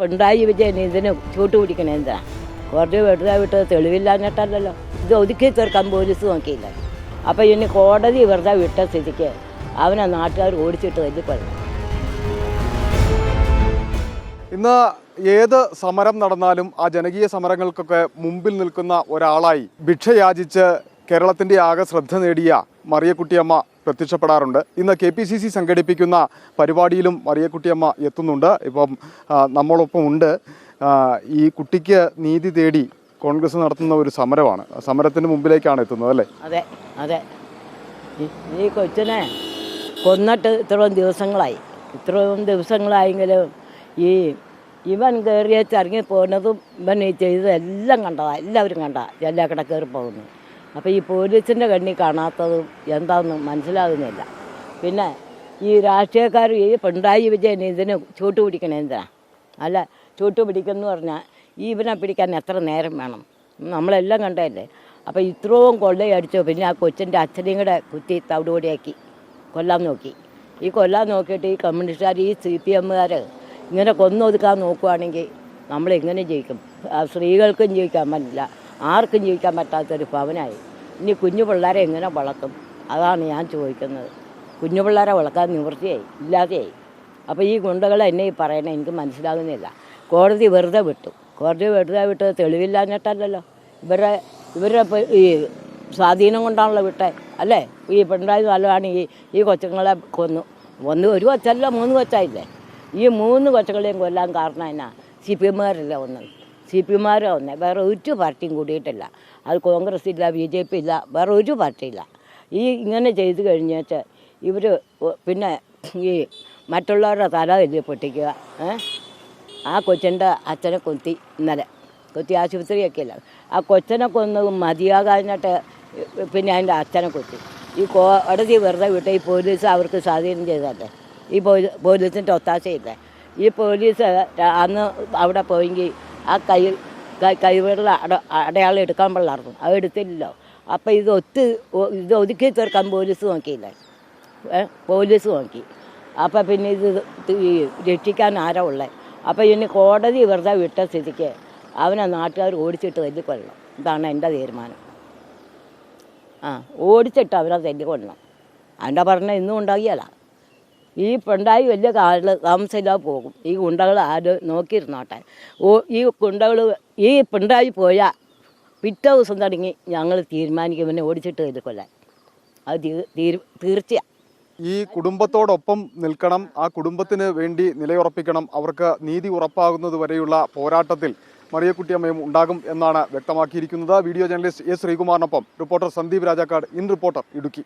പിണറായി വിജയൻ ഇതിന് ചൂട്ടുപിടിക്കണേ എന്താ? കോടതി വെറുതെ വിട്ടത് തെളിവില്ലാഞ്ഞിട്ടല്ലോ ഇത് ഒതുക്കി തീർക്കാൻ പോലീസ് നോക്കിയില്ല. അപ്പം ഇനി കോടതി വെറുതെ വിട്ട സ്ഥിതിക്ക് അവനെ നാട്ടുകാർ ഓടിച്ചിട്ട് തല്ലിക്കൊള്ളണം ഇന്ന് ഏത് സമരം നടന്നാലും ആ ജനകീയ സമരങ്ങൾക്കൊക്കെ മുമ്പിൽ നിൽക്കുന്ന ഒരാളായി ഭിക്ഷയാചിച്ച് കേരളത്തിന്റെ ആകെ ശ്രദ്ധ നേടിയ മറിയക്കുട്ടിയമ്മ പ്രത്യക്ഷപ്പെടാറുണ്ട്. ഇന്ന് കെ പി സി സി സംഘടിപ്പിക്കുന്ന പരിപാടിയിലും മറിയക്കുട്ടിയമ്മ എത്തുന്നുണ്ട്. ഇപ്പം നമ്മളൊപ്പം ഉണ്ട്. ഈ കുട്ടിക്ക് നീതി തേടി കോൺഗ്രസ് നടത്തുന്ന ഒരു സമരമാണ്. സമരത്തിന് മുമ്പിലേക്കാണ് എത്തുന്നത് അല്ലേ? അതെ അതെ. ഈ- കൊച്ചിനെ കൊന്നിട്ട് ഇത്രയും ദിവസങ്ങളായി. ഇത്രയും ദിവസങ്ങളായെങ്കിലും ഈ ഇവൻ കയറിയ ഇറങ്ങി പോകുന്നതും ഇവൻ ഈ ചെയ്തതും എല്ലാം കണ്ടതാണ് എല്ലാവരും കണ്ട എല്ലാ കയറി പോകുന്നു അപ്പോൾ ഈ പോലീസിന്റെ കണ്ണി കാണാത്തതും എന്താണെന്ന് മനസ്സിലാകുന്നില്ല. പിന്നെ ഈ രാഷ്ട്രീയക്കാർ ഈ പിണറായി വിജയൻ ഇതിന് ചൂട്ട് പിടിക്കണേ എന്തിനാ? അല്ല ചൂട്ട് പിടിക്കുന്നു പറഞ്ഞാൽ ഈ ഇവനെ പിടിക്കാൻ എത്ര നേരം വേണം? നമ്മളെല്ലാം കണ്ടതല്ലേ? അപ്പോൾ ഇത്രയും കൊള്ളയടിച്ചു പിന്നെ ആ കൊച്ചിന്റെ അച്ഛനെയും കൂടെ കുത്തി തവിടുപൊടിയാക്കി കൊല്ലാൻ നോക്കി. ഈ കൊല്ലാൻ നോക്കിയിട്ട് ഈ കമ്മ്യൂണിസ്റ്റുകാർ ഈ സി പി എമ്മുകാർ ഇങ്ങനെ കൊന്നൊതുക്കാൻ നോക്കുവാണെങ്കിൽ നമ്മളെങ്ങനെ ജയിക്കും? സ്ത്രീകൾക്കും ജയിക്കാൻ പറ്റില്ല. ആർക്കും ജീവിക്കാൻ പറ്റാത്തൊരു ഭവനായി ഇനി കുഞ്ഞു പിള്ളേരെ എങ്ങനെ വളർത്തും? അതാണ് ഞാൻ ചോദിക്കുന്നത്. കുഞ്ഞു പിള്ളേരെ വളർത്താൻ നിവൃത്തിയായി ഇല്ലാതെയായി. അപ്പോൾ ഈ ഗുണ്ടകൾ എന്നെ ഈ പറയണേ എനിക്ക് മനസ്സിലാകുന്നില്ല. കോടതി വെറുതെ വിട്ടു. കോടതി വെറുതെ വിട്ടത് തെളിവില്ലാഞ്ഞിട്ടല്ലല്ലോ. ഇവരുടെ ഇവരുടെ ഈ സ്വാധീനം കൊണ്ടാണല്ലോ വിട്ടെ അല്ലേ? ഈ പിണറായി കാലമാണ് ഈ ഈ കൊച്ചുങ്ങളെ കൊന്നു. ഒന്ന് ഒരു കൊച്ചല്ല മൂന്ന് കൊച്ചായില്ലേ? ഈ മൂന്ന് കൊച്ചുകളെയും കൊല്ലാൻ കാരണം എന്നാ? സി പി എമ്മുകാരല്ലേ ഒന്ന്? സി പി എമ്മാരോ ഒന്നേ. വേറെ ഒരു പാർട്ടിയും കൂടിയിട്ടില്ല. അത് കോൺഗ്രസ് ഇല്ല ബി ജെ പി ഇല്ല വേറെ ഒരു പാർട്ടിയില്ല. ഈ ഇങ്ങനെ ചെയ്തു കഴിഞ്ഞേച്ച് ഇവർ പിന്നെ ഈ മറ്റുള്ളവരുടെ തല എഴുതി പൊട്ടിക്കുക. ആ കൊച്ചിന്റെ അച്ഛനെ കൊത്തി ഇന്നലെ. കൊത്തി ആശുപത്രിയൊക്കെ ഇല്ല. ആ കൊച്ചനെ കൊന്ന് മതിയാകാഞ്ഞിട്ട് പിന്നെ അതിന്റെ അച്ഛനെ കൊത്തി. ഈ കോടതി വെറുതെ വിട്ട്. ഈ പോലീസ് അവർക്ക് സ്വാധീനം ചെയ്തല്ലേ ഈ പോലീ പോലീസിന്റെ ഒത്താശയില്ലേ? ഈ പോലീസ് അന്ന് അവിടെ പോയെങ്കിൽ ആ കൈ കൈവിരൽ അട അടയാളം എടുക്കാൻ പാടില്ലായിരുന്നു. അത് എടുത്തില്ലല്ലോ. അപ്പോൾ ഇത് ഒത്ത് ഇത് ഒതുക്കി തീർക്കാൻ പോലീസ് നോക്കിയില്ല? പോലീസ് നോക്കി. അപ്പം പിന്നെ ഇത് രക്ഷിക്കാൻ ആരാ ഉള്ളത് അപ്പം ഇനി കോടതി വെറുതെ വിട്ട സ്ഥിതിക്ക് അവനെ നാട്ടുകാർ ഓടിച്ചിട്ട് തല്ലിക്കൊള്ളണം ഇതാണ് എന്റെ തീരുമാനം. ആ ഓടിച്ചിട്ട് അവനെ കൊല്ലണം അവന്റെ പറഞ്ഞ ഇന്നും ഉണ്ടാകിയല്ല ഈ പെണ്ടായി വലിയ കാലിൽ താമസമില്ലാതെ പോകും. ഈ ഗുണ്ടകൾ ആര് നോക്കിയിരുന്നോട്ടെ. ഓ ഈ ഗുണ്ടകൾ ഈ പെണ്ടായി പോയാൽ പിറ്റേ ദിവസം തുടങ്ങി ഞങ്ങൾ തീരുമാനിക്കും. പിന്നെ ഓടിച്ചിട്ട് തല്ലിക്കൊല്ലാൻ അത് തീ- തീരു തീർച്ചയാണ് ഈ കുടുംബത്തോടൊപ്പം നിൽക്കണം. ആ കുടുംബത്തിന് വേണ്ടി നിലയുറപ്പിക്കണം. അവർക്ക് നീതി ഉറപ്പാകുന്നത് വരെയുള്ള പോരാട്ടത്തിൽ മറിയക്കുട്ടിയമ്മയും ഉണ്ടാകും എന്നാണ് വ്യക്തമാക്കിയിരിക്കുന്നത്. Video journalist A ശ്രീകുമാറിനൊപ്പം reporter Sandeep Rajakkad. In reporter Idukki.